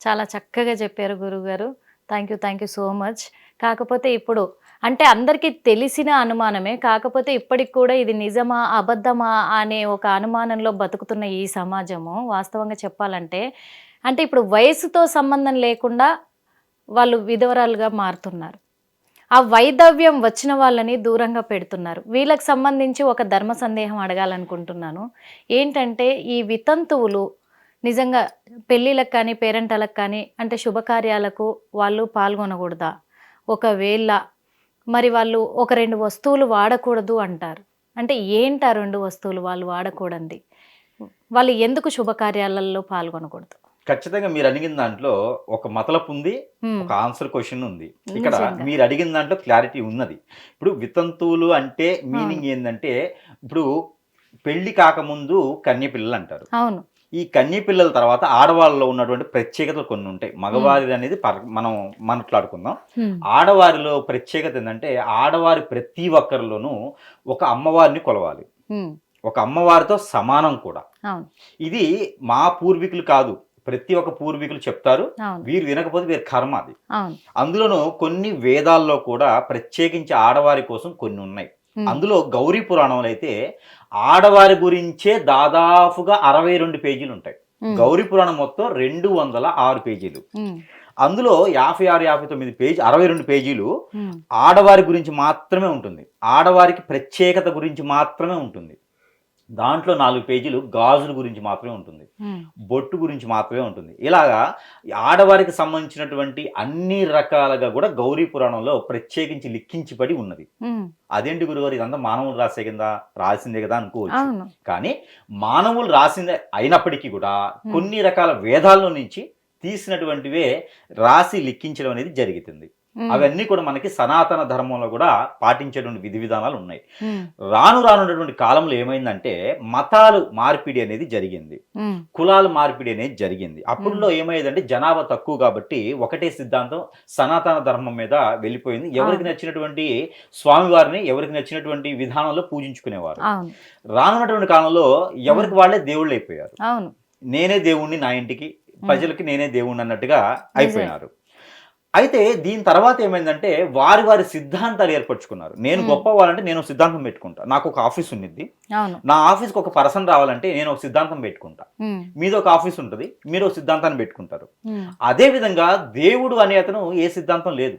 చాలా చక్కగా చెప్పారు గురుగారు. Thank you thank you so much కాకపోతే ఇప్పుడు అంటే అందరికీ తెలిసిన అనుమానమే కాకపోతే ఇప్పటికి కూడా ఇది నిజమా అబద్ధమా అనే ఒక అనుమానంలో బతుకుతున్న ఈ సమాజము వాస్తవంగా చెప్పాలంటే అంటే ఇప్పుడు వయసుతో సంబంధం లేకుండా వాళ్ళు విధవరాలుగా మారుతున్నారు. ఆ వైదవ్యం వచ్చిన వాళ్ళని దూరంగా పెడుతున్నారు. వీళ్ళకి సంబంధించి ఒక ధర్మ సందేహం అడగాలనుకుంటున్నాను. ఏంటంటే ఈ వితంతువులు నిజంగా పెళ్ళిళ్ళకి కానీ పేరెంటాలకు కానీ అంటే శుభకార్యాలకు వాళ్ళు పాల్గొనకూడదా? ఒకవేళ మరి వాళ్ళు ఒక రెండు వస్తువులు వాడకూడదు అంటారు. అంటే ఏంటి ఆ రెండు వస్తువులు వాళ్ళు వాడకూడదు వాళ్ళు ఎందుకు శుభకార్యాలలో పాల్గొనకూడదు? ఖచ్చితంగా మీరు అడిగిన దాంట్లో ఒక మతలపు ఉంది. ఒక ఆన్సర్ క్వశ్చన్ ఉంది. ఇక్కడ. మీరు అడిగిన దాంట్లో క్లారిటీ ఉన్నది. ఇప్పుడు వితంతువులు అంటే మీనింగ్ ఏంటంటే ఇప్పుడు పెళ్ళి కాకముందు కన్య పిల్లలు అంటారు. అవును. ఈ కన్య పిల్లల తర్వాత ఆడవాళ్ళలో ఉన్నటువంటి ప్రత్యేకతలు కొన్ని ఉంటాయి. మగవారి అనేది మనం మాట్లాడుకుందాం. ఆడవారిలో ప్రత్యేకత ఏంటంటే ఆడవారి ప్రతి ఒక్కరిలోనూ ఒక అమ్మవారిని కొలవాలి. ఒక అమ్మవారితో సమానం కూడా. ఇది మా పూర్వీకులు కాదు. ప్రతి ఒక్క పూర్వీకులు చెప్తారు. వీరు వినకపోతే వీరి కర్మ అది. అందులోనూ కొన్ని వేదాల్లో కూడా ప్రత్యేకించి ఆడవారి కోసం కొన్ని ఉన్నాయి. అందులో గౌరీ పురాణంలో అయితే ఆడవారి గురించే దాదాపుగా అరవై రెండు పేజీలు ఉంటాయి. గౌరీ పురాణం మొత్తం రెండు వందల ఆరు పేజీలు. అందులో యాభై ఆరు యాభై తొమ్మిది పేజీ అరవై రెండు పేజీలు. ఆడవారి గురించి మాత్రమే ఉంటుంది ఆడవారికి ప్రత్యేకత గురించి మాత్రమే ఉంటుంది దాంట్లో నాలుగు పేజీలు గాజుల గురించి మాత్రమే ఉంటుంది. బొట్టు గురించి మాత్రమే ఉంటుంది. ఇలాగా ఆడవారికి సంబంధించినటువంటి అన్ని రకాలుగా కూడా గౌరీ పురాణంలో ప్రత్యేకించి లిఖించబడి ఉన్నది. అదేంటి గురుగారు ఇదంతా మానవులు రాసే కింద రాసిందే కదా అనుకోవచ్చు. కానీ మానవులు రాసిందే అయినప్పటికీ కూడా కొన్ని రకాల వేదాల్లో నుంచి తీసినటువంటివే రాసి లిఖించడం అనేది జరుగుతుంది. అవన్నీ కూడా మనకి సనాతన ధర్మంలో కూడా పాటించేటువంటి విధి విధానాలు ఉన్నాయి. రాను రానున్నటువంటి కాలంలో ఏమైందంటే మతాలు మార్పిడి అనేది జరిగింది. కులాల మార్పిడి అనేది జరిగింది. అప్పుడులో ఏమయ్యేదంటే జనాభా తక్కువ కాబట్టి ఒకటే సిద్ధాంతం సనాతన ధర్మం మీద వెళ్ళిపోయింది. ఎవరికి. నచ్చినటువంటి స్వామివారిని ఎవరికి నచ్చినటువంటి విధానంలో పూజించుకునేవారు. రానున్నటువంటి కాలంలో ఎవరికి వాళ్ళే దేవుళ్ళు అయిపోయారు. నేనే దేవుణ్ణి నా ఇంటికి ప్రజలకి నేనే దేవుణ్ణి అన్నట్టుగా అయిపోయినారు. అయితే దీని తర్వాత ఏమైందంటే వారి వారి సిద్ధాంతాలు ఏర్పరచుకున్నారు. నేను. గొప్ప వాళ్ళంటే నేను సిద్ధాంతం పెట్టుకుంటా. నాకు ఒక ఆఫీస్ ఉన్నిద్ది. అవును. నా ఆఫీస్కి ఒక పర్సన్ రావాలంటే నేను ఒక సిద్ధాంతం పెట్టుకుంటా. మీది ఒక ఆఫీస్ ఉంటుంది. మీరు ఒక సిద్ధాంతాన్ని పెట్టుకుంటారు. అదే విధంగా దేవుడు అనే అతను ఏ సిద్ధాంతం లేదు.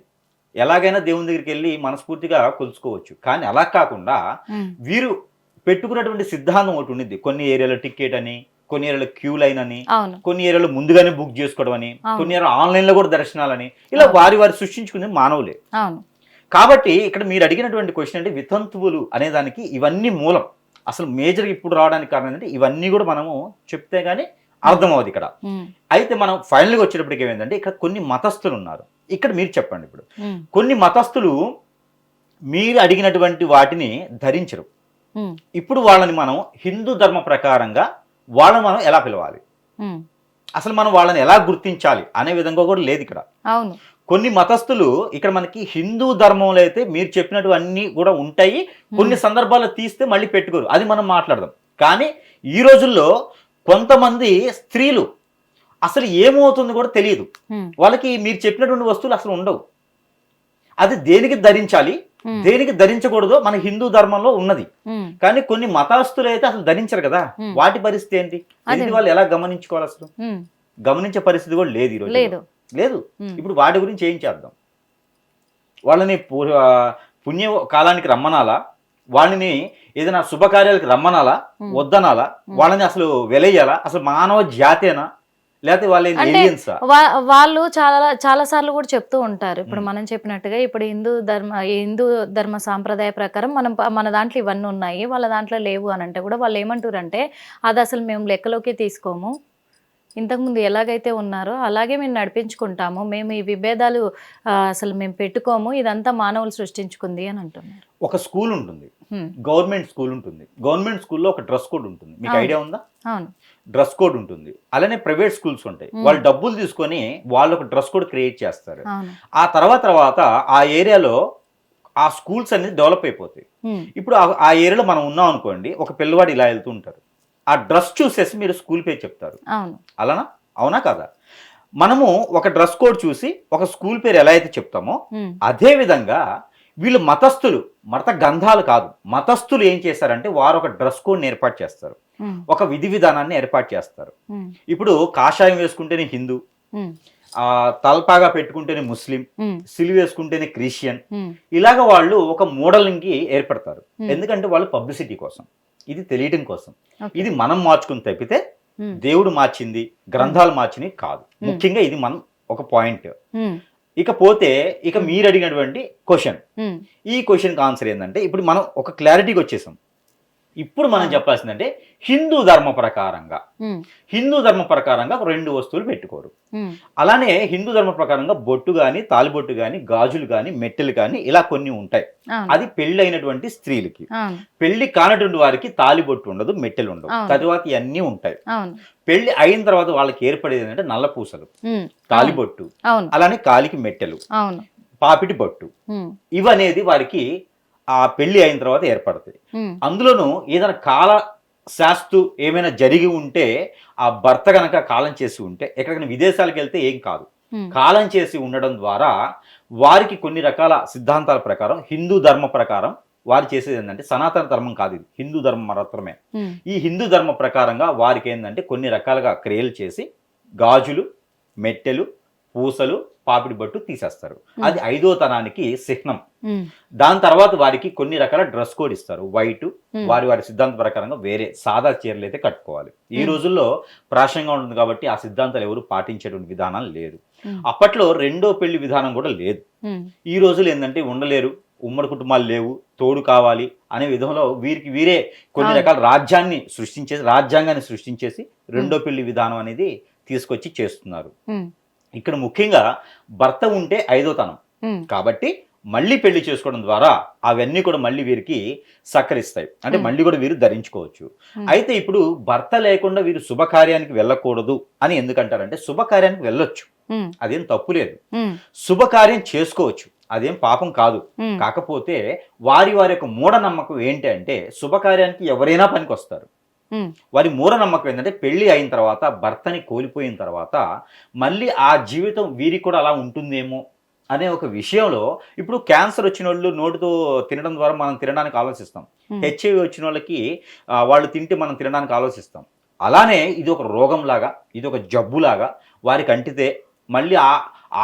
ఎలాగైనా దేవుని దగ్గరికి వెళ్ళి మనస్ఫూర్తిగా కొలుచుకోవచ్చు కానీ అలా కాకుండా. వీరు పెట్టుకున్నటువంటి సిద్ధాంతం ఒకటి ఉండిద్ది కొన్ని ఏరియాలో టికెట్ అని కొన్ని ఏరియాలో క్యూ లైన్ అని కొన్ని ఏరియాలో ముందుగానే బుక్ చేసుకోవడం అని. కొన్ని ఏరియాలో ఆన్లైన్లో కూడా దర్శనాలని ఇలా. వారి వారి సృష్టించుకుంది మానవులే కాబట్టి ఇక్కడ మీరు అడిగినటువంటి క్వశ్చన్ అంటే వితంతువులు అనే దానికి ఇవన్నీ మూలం అసలు మేజర్ ఇప్పుడు రావడానికి కారణం ఏంటంటే ఇవన్నీ కూడా మనము చెప్తే గానీ అర్థమవుతుంది ఇక్కడ. అయితే మనం ఫైనల్గా వచ్చేటప్పటికి ఏమైందంటే ఇక్కడ కొన్ని మతస్థులు ఉన్నారు ఇక్కడ మీరు చెప్పండి ఇప్పుడు. కొన్ని మతస్థులు మీరు అడిగినటువంటి వాటిని ధరించరు. ఇప్పుడు వాళ్ళని మనం హిందూ ధర్మ ప్రకారంగా వాళ్ళని మనం ఎలా పిలవాలి. అసలు మనం వాళ్ళని ఎలా గుర్తించాలి అనే విధంగా కూడా లేదు ఇక్కడ. అవును. కొన్ని మతస్థులు ఇక్కడ మనకి హిందూ ధర్మంలో అయితే మీరు చెప్పినట్టు అన్నీ కూడా ఉంటాయి. కొన్ని సందర్భాల్లో తీస్తే మళ్ళీ పెట్టుకోరు. అది మనం మాట్లాడదాం. కానీ ఈ రోజుల్లో కొంతమంది స్త్రీలు అసలు ఏమవుతుంది కూడా తెలియదు. వాళ్ళకి మీరు చెప్పినటువంటి వస్తువులు అసలు ఉండవు. అది దేనికి ధరించాలి. దేనికి ధరించకూడదో మన హిందూ ధర్మంలో ఉన్నది. కానీ కొన్ని మతస్థులు అయితే అసలు ధరించరు కదా. వాటి పరిస్థితి ఏంటి? అదే. వాళ్ళు ఎలా గమనించుకోవాలి అసలు. గమనించే పరిస్థితి కూడా లేదు ఈ రోజు లేదు. ఇప్పుడు వాటి గురించి ఏం చేద్దాం? వాళ్ళని పుణ్య కాలానికి రమ్మనాలా? వాళ్ళని ఏదైనా శుభకార్యాలకు రమ్మనాలా. వద్దనాలా? వాళ్ళని అసలు వెలయ్యాలా అసలు మానవ జాతేనా? లేకపోతే వాళ్ళ అంటే ఏలియన్సా వా- వాళ్ళు చాలా చాలా సార్లు కూడా చెప్తూ ఉంటారు. ఇప్పుడు. మనం చెప్పినట్టుగా ఇప్పుడు హిందూ ధర్మ హిందూ ధర్మ సాంప్రదాయ ప్రకారం మనం మన దాంట్లో ఇవన్నీ ఉన్నాయి వాళ్ళ దాంట్లో లేవు అని అంటే కూడా వాళ్ళు ఏమంటారు అంటే అది అసలు మేము లెక్కలోకి తీసుకోము. ఇంతకుముందు ఎలాగైతే ఉన్నారో అలాగే మేము నడిపించుకుంటాము. మేము ఈ విభేదాలు అసలు మేము పెట్టుకోము. ఇదంతా మానవులు సృష్టించుకుంది అని అంటున్నారు. ఒక స్కూల్ ఉంటుంది. గవర్నమెంట్ స్కూల్ ఉంటుంది. గవర్నమెంట్ స్కూల్లో ఒక డ్రెస్ కోడ్ ఉంటుంది. మీకు. ఐడియా ఉందా? డ్రెస్ కోడ్ ఉంటుంది. అలానే ప్రైవేట్ స్కూల్స్ ఉంటాయి. వాళ్ళు డబ్బులు తీసుకొని వాళ్ళు ఒక డ్రెస్ కోడ్ క్రియేట్ చేస్తారు. ఆ తర్వాత తర్వాత ఆ ఏరియాలో ఆ స్కూల్స్ అనేది డెవలప్ అయిపోతాయి. ఇప్పుడు ఆ- ఏరియాలో మనం ఉన్నాం అనుకోండి ఒక పిల్లవాడు ఇలా వెళ్తూ ఉంటారు ఆ డ్రెస్ చూసేసి మీరు స్కూల్ పేరు చెప్తారు. అలానా? అవునా కదా? మనము ఒక డ్రెస్ కోడ్ చూసి ఒక స్కూల్ పేరు ఎలా అయితే చెప్తామో అదే విధంగా వీళ్ళు మతస్థులు మత గంధాలు కాదు. మతస్థులు ఏం చేస్తారంటే వారు ఒక డ్రెస్ కోడ్ని ఏర్పాటు చేస్తారు. ఒక విధి విధానాన్ని ఏర్పాటు చేస్తారు. ఇప్పుడు కాషాయం వేసుకుంటేనే హిందూ ఆ తల్పాగా పెట్టుకుంటేనే ముస్లిం సిలువ వేసుకుంటేనే క్రిస్టియన్. ఇలాగ వాళ్ళు ఒక మోడలింగ్కి ఏర్పడతారు. ఎందుకంటే వాళ్ళు పబ్లిసిటీ కోసం. ఇది తెలియటం కోసం. ఇది మనం మార్చుకుని తప్పితే దేవుడు మార్చింది గ్రంథాలు మార్చినవి కాదు. ముఖ్యంగా ఇది మనం ఒక పాయింట్. ఇకపోతే ఇక మీరు అడిగినటువంటి క్వశ్చన్ ఈ క్వశ్చన్కి ఆన్సర్ ఏంటంటే ఇప్పుడు మనం ఒక క్లారిటీకి వచ్చేసాం. ఇప్పుడు మనం చెప్పాల్సిందంటే హిందూ ధర్మ ప్రకారంగా. హిందూ ధర్మ ప్రకారంగా రెండు వస్తువులు పెట్టుకోరు. అలానే హిందూ ధర్మ ప్రకారంగా బొట్టు కానీ తాలిబొట్టు కానీ గాజులు కానీ మెట్టెలు కానీ ఇలా కొన్ని ఉంటాయి. అది పెళ్ళి అయినటువంటి స్త్రీలకి పెళ్ళి కానటువంటి వారికి తాలిబొట్టు ఉండదు మెట్టెలు ఉండవు. తరువాత ఇవన్నీ ఉంటాయి. పెళ్ళి అయిన తర్వాత వాళ్ళకి ఏర్పడేది ఏంటంటే నల్ల పూసలు తాలిబొట్టు అలానే కాలికి మెట్టెలు పాపిటి బొట్టు. ఇవనేది వారికి ఆ పెళ్ళి అయిన తర్వాత ఏర్పడతాయి ఉమ్, అందులోనూ ఏదైనా కాల శాస్తు ఏమైనా జరిగి ఉంటే ఆ భర్త గనక కాలం చేసి ఉంటే ఎక్కడికైనా విదేశాలకు వెళ్తే ఏం కాదు. కాలం చేసి ఉండడం ద్వారా వారికి కొన్ని రకాల సిద్ధాంతాల ప్రకారం హిందూ ధర్మ ప్రకారం వారు చేసేది ఏంటంటే సనాతన ధర్మం కాదు ఇది. హిందూ ధర్మం మాత్రమే. ఈ హిందూ ధర్మ ప్రకారంగా వారికి ఏంటంటే కొన్ని రకాలుగా క్రియలు చేసి గాజులు మెట్టెలు పూసలు పాపిడి బట్టు తీసేస్తారు. అది ఐదో తనానికి చిహ్నం. దాని తర్వాత వారికి కొన్ని రకాల డ్రెస్ కోడ్ ఇస్తారు. వైట్. వారి వారి సిద్ధాంత ప్రకారంగా వేరే సాదా చీరలు అయితే కట్టుకోవాలి. ఈ రోజుల్లో ప్రాశంగా ఉంటుంది కాబట్టి ఆ సిద్ధాంతాలు ఎవరు పాటించేటువంటి విధానం లేదు. అప్పట్లో రెండో పెళ్ళి విధానం కూడా లేదు. ఈ రోజులు ఏంటంటే ఉండలేరు ఉమ్మడి కుటుంబాలు లేవు తోడు కావాలి అనే విధంలో వీరికి వీరే కొన్ని. రకాల రాజ్యాన్ని సృష్టించేసి రాజ్యాంగాన్ని సృష్టించేసి రెండో పెళ్ళి విధానం అనేది తీసుకొచ్చి చేస్తున్నారు. ఇక్కడ ముఖ్యంగా భర్త ఉంటే ఐదో తనం కాబట్టి మళ్ళీ పెళ్ళి చేసుకోవడం ద్వారా అవన్నీ కూడా మళ్ళీ వీరికి సహకరిస్తాయి. అంటే. మళ్ళీ కూడా వీరు ధరించుకోవచ్చు. అయితే ఇప్పుడు భర్త లేకుండా వీరు శుభకార్యానికి వెళ్ళకూడదు అని ఎందుకంటారంటే శుభకార్యానికి వెళ్ళొచ్చు. అదేం తప్పు లేదు. శుభకార్యం చేసుకోవచ్చు. అదేం పాపం కాదు. కాకపోతే వారి వారి యొక్క మూఢనమ్మకం ఏంటి అంటే శుభకార్యానికి ఎవరైనా పనికి వస్తారు వారి మూఢనమ్మకం ఏంటంటే పెళ్ళి అయిన తర్వాత భర్తని కోల్పోయిన తర్వాత మళ్ళీ ఆ జీవితం వీరికి కూడా అలా ఉంటుందేమో అనే ఒక విషయంలో ఇప్పుడు క్యాన్సర్ వచ్చిన వాళ్ళు నోటితో తినడం ద్వారా మనం తినడానికి ఆలోచిస్తాం. హెచ్ఐవి వచ్చిన వాళ్ళకి వాళ్ళు తింటే మనం తినడానికి ఆలోచిస్తాం. అలానే ఇది ఒక రోగంలాగా ఇది ఒక జబ్బులాగా వారికి అంటితే మళ్ళీ ఆ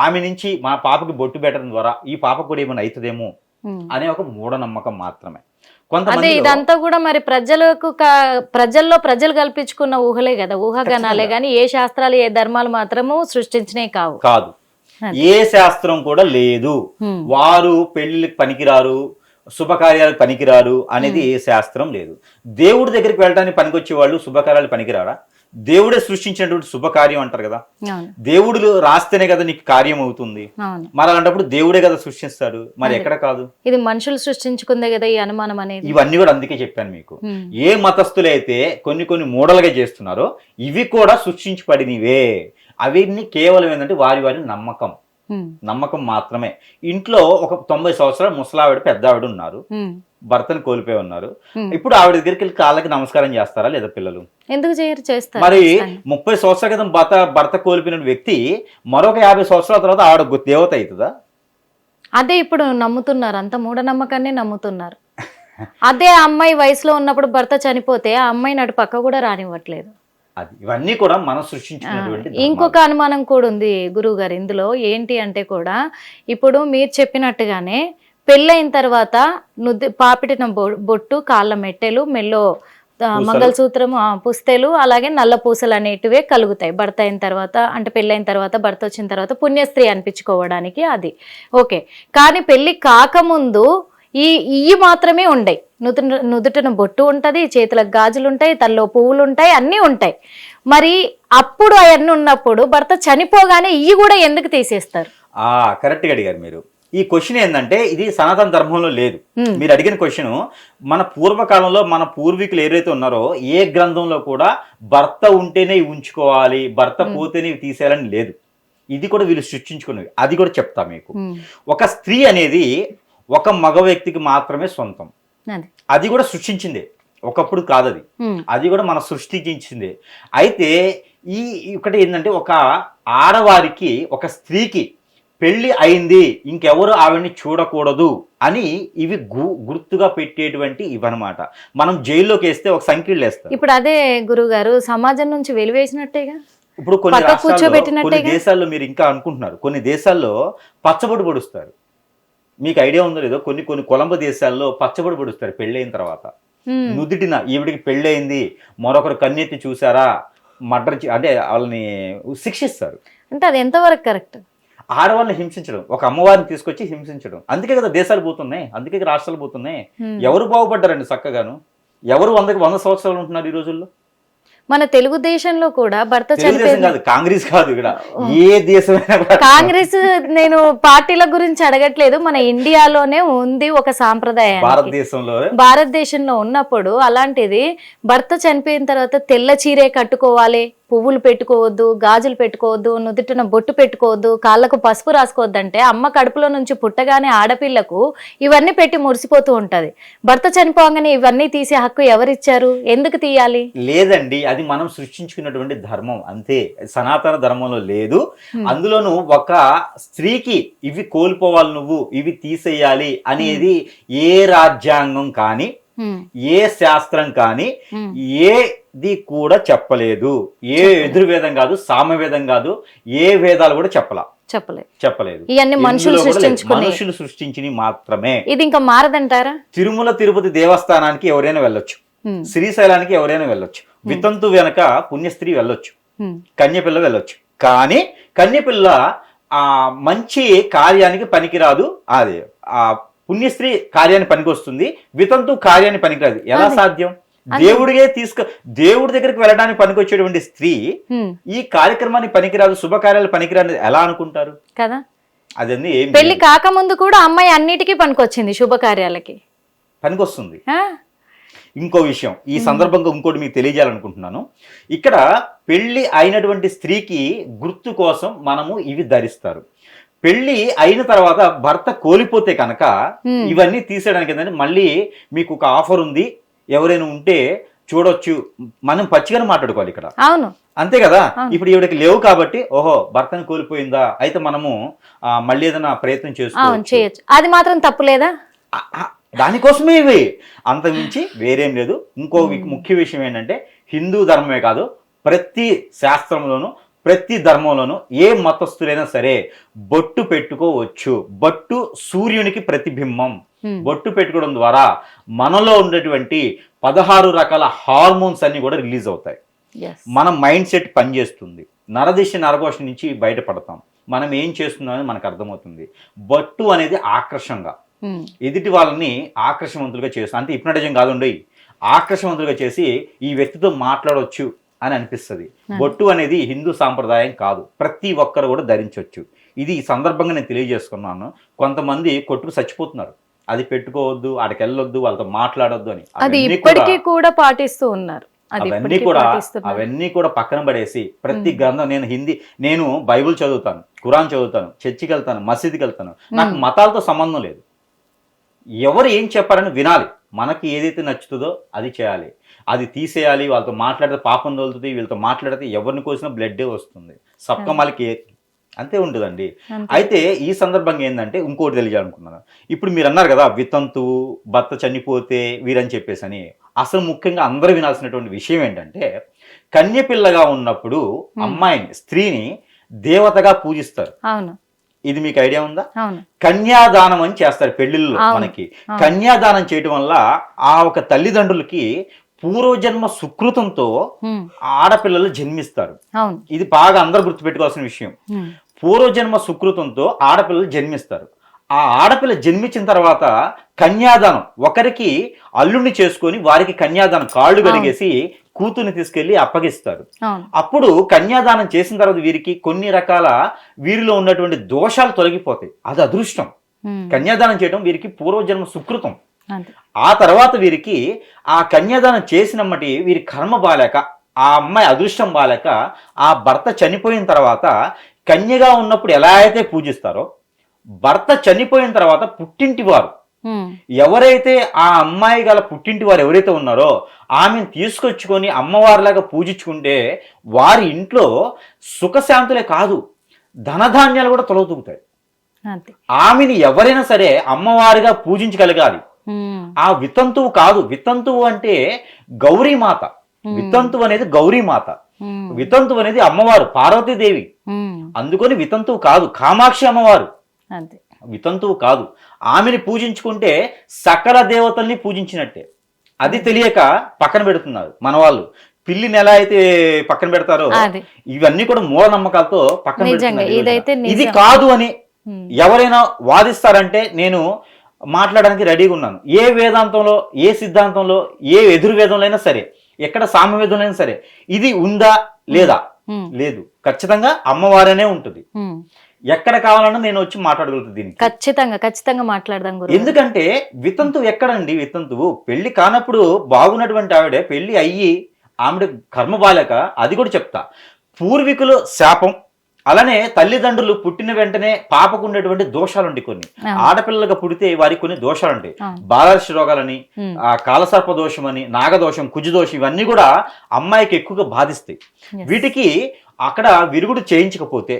ఆమె నుంచి మా పాపకి బొట్టు పెట్టడం ద్వారా ఈ పాపకు కూడా ఏమైనా అవుతుందేమో. అనే ఒక మూఢనమ్మకం మాత్రమే. అదే ఇదంతా కూడా మరి ప్రజలకు ప్రజల్లో ప్రజలు కల్పించుకున్న ఊహలే కదా ఊహాగానాలే. కానీ ఏ శాస్త్రాలు ఏ ధర్మాలు మాత్రము సృష్టించినవి కావు. కాదు. ఏ శాస్త్రం కూడా లేదు. వారు పెళ్ళికి పనికిరారు శుభకార్యాలకు పనికిరారు అనేది ఏ శాస్త్రం లేదు. దేవుడి దగ్గరికి వెళ్ళడానికి పనికొచ్చే వాళ్ళు శుభకార్యాలు పనికిరారా? దేవుడే సృష్టించినటువంటి శుభకార్యం అంటారు కదా. దేవుడు రాస్తేనే కదా నీకు కార్యం అవుతుంది. మరి అలాంటప్పుడు దేవుడే కదా సృష్టిస్తాడు. మరి. ఎక్కడ కాదు. ఇది మనుషులు సృష్టించుకుందే కదా ఈ అనుమానం అనేది. ఇవన్నీ కూడా అందుకే చెప్పాను మీకు. ఏ మతస్థులైతే కొన్ని కొన్ని మూడలుగా చేస్తున్నారో ఇవి కూడా సృష్టించి పడినవే అవన్నీ కేవలం ఏంటంటే వారి వారి నమ్మకం. నమ్మకం మాత్రమే. ఇంట్లో ఒక తొంభై సంవత్సరాలు ముసలావిడ పెద్ద ఆవిడ ఉన్నారు భర్తను కోల్పోయి ఉన్నారు. ఇప్పుడు ఆవిడ దగ్గరికి వెళ్ళి కాళ్ళకి నమస్కారం చేస్తారా లేదా పిల్లలు? ఎందుకు చేయరు? చేస్తారు. మరి. ముప్పై సంవత్సరాల క్రితం భర్త భర్త కోల్పోయిన వ్యక్తి మరొక యాభై సంవత్సరాల తర్వాత ఆవిడ దేవత అవుతుందా? అదే ఇప్పుడు నమ్ముతున్నారు. అంత మూఢనమ్మకాన్ని నమ్ముతున్నారు. అదే అమ్మాయి వయసులో ఉన్నప్పుడు భర్త చనిపోతే ఆ అమ్మాయి నటు పక్క కూడా రానివ్వట్లేదు. అది ఇవన్నీ కూడా మనం సృష్టించినటువంటి ఇంకొక అనుమానం కూడా ఉంది గురువు గారు ఇందులో ఏంటి అంటే కూడా ఇప్పుడు మీరు చెప్పినట్టుగానే పెళ్ళైన తర్వాత నుద్ది పాపిటిన బొట్టు కాళ్ళ మెట్టెలు మెల్లో. మంగళసూత్రము పుస్తెలు అలాగే నల్ల పూసలు అనేటివే కలుగుతాయి. భర్త అయిన తర్వాత అంటే పెళ్ళైన తర్వాత భర్త వచ్చిన తర్వాత పుణ్యస్త్రీ అనిపించుకోవడానికి అది. ఓకే. కానీ పెళ్ళి కాకముందు ఈ ఇవి మాత్రమే ఉండయి. నుదుట నుదుటన బొట్టు ఉంటది చేతులకు గాజులు ఉంటాయి తల్లో పువ్వులు ఉంటాయి అన్నీ ఉంటాయి. మరి అప్పుడు అవన్నీ ఉన్నప్పుడు భర్త చనిపోగానే ఇవి కూడా ఎందుకు తీసేస్తారు? కరెక్ట్గా అడిగారు మీరు. ఈ క్వశ్చన్ ఏంటంటే ఇది సనాతన ధర్మంలో లేదు. మీరు అడిగిన క్వశ్చన్ మన పూర్వకాలంలో మన పూర్వీకులు ఏదైతే ఉన్నారో ఏ గ్రంథంలో కూడా భర్త ఉంటేనే ఉంచుకోవాలి భర్త పోతేనే తీసేయాలని లేదు. ఇది కూడా వీళ్ళు సృష్టించుకున్నవి. అది కూడా చెప్తా మీకు. ఒక స్త్రీ అనేది ఒక మగ వ్యక్తికి మాత్రమే సొంతం. అది. అది కూడా సృష్టించిందే. ఒకప్పుడు కాదది. ఉమ్, అది కూడా మన సృష్టించిందే. అయితే ఈ ఒకటి ఏంటంటే ఒక ఆడవారికి ఒక స్త్రీకి పెళ్ళి అయింది ఇంకెవరు ఆవిడ్ని చూడకూడదు అని ఇవి గుర్తుగా పెట్టేటువంటి ఇవన్నమాట. మనం జైల్లోకి వేస్తే ఒక సంఖ్యలు వేస్తారు ఇప్పుడు అదే గురువు గారు సమాజం నుంచి వెలివేసినట్టేగా? ఇప్పుడు కొన్ని రాష్ట్రాల్లో? కొన్ని దేశాల్లో మీరు ఇంకా అనుకుంటున్నారు. కొన్ని దేశాల్లో పచ్చబొడి పొడుస్తారు. మీకు ఐడియా ఉందో లేదో కొన్ని కొన్ని కొలంబ దేశాల్లో పచ్చబొడి పొడుస్తారు పెళ్ళైన తర్వాత. నుదిటిన ఈవిడికి పెళ్ళయింది మరొకరు కన్నెత్తి చూసారా మర్డర్ అంటే వాళ్ళని శిక్షిస్తారు. అంటే అది ఎంతవరకు కరెక్ట్? ఆడవాళ్ళని హింసించడం ఒక అమ్మవారిని తీసుకొచ్చి హింసించడం. అందుకే కదా దేశాలు పోతున్నాయి అందుకే రాష్ట్రాలు పోతున్నాయి. ఎవరు బాగుపడ్డారండి చక్కగాను? ఎవరు వందకి వంద సంవత్సరాలు ఉంటున్నారు ఈ రోజుల్లో? మన తెలుగుదేశంలో కూడా భర్త కాదు కాంగ్రెస్ కాదు ఇక్కడ. ఏ దేశమైనా కూడా. కాంగ్రెస్ నేను పార్టీల గురించి అడగట్లేదు మన ఇండియాలోనే ఉంది ఒక సాంప్రదాయం భారతదేశంలో భారతదేశంలో ఉన్నప్పుడు అలాంటిది భర్త చనిపోయిన తర్వాత తెల్ల చీరే కట్టుకోవాలి పువ్వులు పెట్టుకోవద్దు గాజులు పెట్టుకోవద్దు నుదుటిన బొట్టు పెట్టుకోవద్దు కాళ్ళకు పసుపు రాసుకోవద్దు అంటే అమ్మ కడుపులో నుంచి పుట్టగానే ఆడపిల్లకు ఇవన్నీ పెట్టి మురిసిపోతూ ఉంటది. భర్త చనిపోగానే ఇవన్నీ తీసే హక్కు ఎవరిచ్చారు? ఎందుకు తీయాలి? లేదండి అది మనం సృష్టించుకున్నటువంటి ధర్మం అంతే. సనాతన ధర్మంలో లేదు. అందులోనూ ఒక స్త్రీకి ఇవి కోల్పోవాలి నువ్వు ఇవి తీసేయాలి అనేది ఏ రాజ్యాంగం కానీ ఏ శాస్త్రం కానీ ఏది కూడా చెప్పలేదు. ఏ ఎదుర్వేదం కాదు సామవేదం కాదు ఏ వేదాలు కూడా చెప్పలా. చెప్పలేదు. చెప్పలేదు. ఇవన్నీ మనుషులు మనుషులు సృష్టించి మాత్రమే. ఇది ఇంకా మారదంటారా? తిరుమల తిరుపతి దేవస్థానానికి ఎవరైనా వెళ్ళొచ్చు. శ్రీశైలానికి ఎవరైనా వెళ్ళొచ్చు. వితంతు వెనక పుణ్యస్త్రీ వెళ్ళొచ్చు. కన్యపిల్ల వెళ్ళొచ్చు. కానీ కన్యపిల్ల ఆ మంచి కార్యానికి పనికిరాదు. అది ఆ పుణ్యస్త్రీ కార్యాన్ని పనికొస్తుంది వితంతు కార్యాన్ని పనికిరాదు. ఎలా అది. సాధ్యం? అది. దేవుడిగే తీసుకు దేవుడి దగ్గరికి వెళ్ళడానికి పనికొచ్చేటువంటి స్త్రీ ఈ కార్యక్రమానికి పనికిరాదు శుభకార్యాలు పనికిరాదు ఎలా అనుకుంటారు? కదా. ఏం పెళ్ళి కాకముందు కూడా అమ్మాయి అన్నిటికీ పనికొచ్చింది శుభకార్యాలకి. పనికొస్తుంది? ఇంకో విషయం ఈ సందర్భంగా ఇంకోటి మీకు తెలియజేయాలనుకుంటున్నాను. ఇక్కడ పెళ్ళి అయినటువంటి స్త్రీకి గుర్తు కోసం మనము ఇవి ధరిస్తారు. పెళ్ళి అయిన తర్వాత భర్త కోల్పోతే కనుక. ఇవన్నీ తీసేయడానికి ఏంటంటే మళ్ళీ మీకు ఒక ఆఫర్ ఉంది. ఎవరైనా ఉంటే చూడొచ్చు. మనం పచ్చిగానే మాట్లాడుకోవాలి ఇక్కడ. అవును. అంతే కదా. ఇప్పుడు ఈవిడకి లేవు కాబట్టి ఓహో భర్తను కోల్పోయిందా? అయితే మనము మళ్ళీ ఏదైనా ప్రయత్నం చేసుకోవచ్చు. చేయొచ్చు. అది మాత్రం తప్పులేదా ఆ, ఆ, దానికోసమే ఇవి. అంతకుమించి వేరేం లేదు. ఇంకో ముఖ్య విషయం ఏంటంటే హిందూ ధర్మమే కాదు ప్రతి శాస్త్రంలోనూ ప్రతి ధర్మంలోనూ ఏ మతస్థులైనా సరే బొట్టు పెట్టుకోవచ్చు. బొట్టు సూర్యునికి ప్రతిబింబం. బొట్టు పెట్టుకోవడం ద్వారా మనలో ఉన్నటువంటి పదహారు రకాల హార్మోన్స్ అన్ని కూడా రిలీజ్ అవుతాయి. మన మైండ్ సెట్ పనిచేస్తుంది. నరదిశ నరఘోష నుంచి బయటపడతాం. మనం ఏం చేస్తున్నామని మనకు అర్థమవుతుంది. బొట్టు అనేది ఆకర్షంగా. ఎదుటి వాళ్ళని ఆకర్షవంతులుగా చేస్తుంది అంటే హిప్నటిజం కాదుండి ఆకర్షవంతులుగా చేసి ఈ వ్యక్తితో మాట్లాడవచ్చు అని అనిపిస్తుంది. బొట్టు అనేది హిందూ సాంప్రదాయం కాదు. ప్రతి ఒక్కరు కూడా ధరించవచ్చు ఇది ఈ సందర్భంగా నేను తెలియజేసుకున్నాను. కొంతమంది కొట్టుకు చచ్చిపోతున్నారు. అది పెట్టుకోవద్దు ఆడికి వెళ్ళొద్దు వాళ్ళతో మాట్లాడొద్దు అని. అది ఇప్పటికీ కూడా- పాటిస్తూ ఉన్నారు. అవన్నీ కూడా అవన్నీ కూడా పక్కన పడేసి ప్రతి. గ్రంథం నేను హిందీ నేను బైబిల్ చదువుతాను ఖురాన్ చదువుతాను చర్చికి వెళ్తాను మసీదుకి వెళ్తాను. నాకు. మతాలతో సంబంధం లేదు. ఎవరు ఏం చెప్పారని వినాలి. మనకి ఏదైతే నచ్చుతుందో అది చేయాలి. అది తీసేయాలి వాళ్ళతో మాట్లాడితే పాపం తోలుతుంది వీళ్ళతో మాట్లాడితే ఎవరిని కోసినా బ్లడ్డే వస్తుంది. మ్మ్. మళ్ళీ అంతే ఉంటుందండి. అయితే ఈ సందర్భంగా ఏంటంటే ఇంకోటి తెలియాలనుకున్నాను. ఇప్పుడు మీరు అన్నారు కదా వితంతు భర్త చనిపోతే వీరని చెప్పేసి అని. అసలు ముఖ్యంగా అందరూ వినాల్సినటువంటి విషయం ఏంటంటే కన్యపిల్లగా ఉన్నప్పుడు Hmm. అమ్మాయిని స్త్రీని దేవతగా పూజిస్తారు. అవును. ఇది మీకు ఐడియా ఉందా? కన్యాదానం అని చేస్తారు పెళ్ళిళ్ళు. మనకి. కన్యాదానం చేయటం వల్ల ఆ ఒక తల్లిదండ్రులకి పూర్వజన్మ సుకృతంతో ఆడపిల్లలు జన్మిస్తారు. ఇది బాగా అందరూ గుర్తుపెట్టుకోవాల్సిన విషయం. పూర్వజన్మ సుకృతంతో ఆడపిల్లలు జన్మిస్తారు. ఆ ఆడపిల్ల జన్మించిన తర్వాత కన్యాదానం. ఒకరికి అల్లుడిని చేసుకొని వారికి కన్యాదానం కాళ్ళు కడిగేసి కూతుర్ని తీసుకెళ్ళి అప్పగిస్తారు అప్పుడు కన్యాదానం చేసిన తర్వాత వీరికి కొన్ని రకాల వీరిలో ఉన్నటువంటి దోషాలు తొలగిపోతాయి. అది అదృష్టం. కన్యాదానం చేయడం వీరికి పూర్వజన్మ సుకృతం. ఆ తర్వాత వీరికి ఆ కన్యాదానం చేసినమ్మటి వీరి కర్మ బాలేక ఆ అమ్మాయి అదృష్టం బాలేక ఆ భర్త చనిపోయిన తర్వాత కన్యగా ఉన్నప్పుడు ఎలా అయితే పూజిస్తారో భర్త చనిపోయిన తర్వాత పుట్టింటి వారు. ఎవరైతే ఆ అమ్మాయి గల పుట్టింటి వారు ఎవరైతే ఉన్నారో ఆమెను తీసుకొచ్చుకొని అమ్మవారిలాగా పూజించుకుంటే వారి ఇంట్లో సుఖశాంతులే కాదు ధనధాన్యాలు కూడా తొలగుతాయి ఆమెని ఎవరైనా సరే అమ్మవారిగా పూజించగలగాలి. ఆ వితంతువు కాదు వితంతువు అంటే గౌరీమాత. వితంతువు అనేది గౌరీమాత. వితంతువు అనేది అమ్మవారు పార్వతీదేవి. అందుకొని వితంతువు కాదు కామాక్షి అమ్మవారు. అంతే. వితంతువు కాదు. ఆమెని పూజించుకుంటే సకల దేవతల్ని పూజించినట్టే. అది తెలియక పక్కన పెడుతున్నారు మన వాళ్ళు. పిల్లిని ఎలా అయితే పక్కన పెడతారో ఇవన్నీ కూడా మూఢనమ్మకాలతో పక్కన పెడుతున్నారు. ఇది కాదు అని ఎవరైనా వాదిస్తారంటే నేను మాట్లాడడానికి రెడీగా ఉన్నాను. ఏ వేదాంతంలో ఏ సిద్ధాంతంలో ఏ ఎదుర్వేదంలో అయినా సరే ఎక్కడ సామవేదంలో అయినా సరే ఇది ఉందా లేదా? లేదు. ఖచ్చితంగా అమ్మవారనే ఉంటుంది. ఎక్కడ కావాలన్నా నేను వచ్చి మాట్లాడగలుగుతుంది దీనికి. ఖచ్చితంగా ఖచ్చితంగా మాట్లాడదాం గురు ఎందుకంటే వితంతువు ఎక్కడండి? వితంతువు పెళ్ళి కానప్పుడు బాగున్నటువంటి ఆవిడ పెళ్ళి అయ్యి ఆవిడ కర్మ బాలేక అది కూడా చెప్తా. పూర్వీకులు శాపం అలానే తల్లిదండ్రులు పుట్టిన వెంటనే పాపకు ఉండేటువంటి దోషాలు ఉంటాయి కొన్ని. ఆడపిల్లలుగా పుడితే వారికి కొన్ని దోషాలు ఉంటాయి. బాలర్ష రోగాలని ఆ కాలసర్ప దోషం అని నాగదోషం కుజదోషం ఇవన్నీ కూడా అమ్మాయికి ఎక్కువగా బాధిస్తాయి. వీటికి అక్కడ విరుగుడు చేయించకపోతే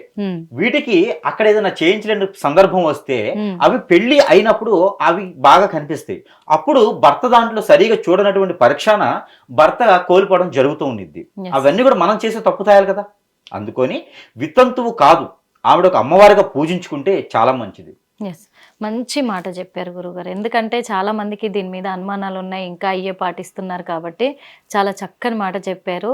వీటికి అక్కడ ఏదైనా చేయించలేని సందర్భం వస్తే అవి పెళ్ళి అయినప్పుడు అవి బాగా కనిపిస్తాయి. అప్పుడు భర్త దాంట్లో సరిగా చూడనటువంటి పరీక్షన భర్త కోల్పోవడం జరుగుతూ ఉండిద్ది. అవన్నీ కూడా మనం చేసే తప్పుతాయాలి కదా. అందుకొని వితంతువు కాదు. ఆవిడ ఒక అమ్మవారిగా పూజించుకుంటే చాలా మంచిది. ఎస్ మంచి మాట చెప్పారు గురుగారు. ఎందుకంటే చాలా మందికి దీని మీద అనుమానాలు ఉన్నాయి ఇంకా అయ్యే పాటిస్తున్నారు కాబట్టి చాలా చక్కని మాట చెప్పారు.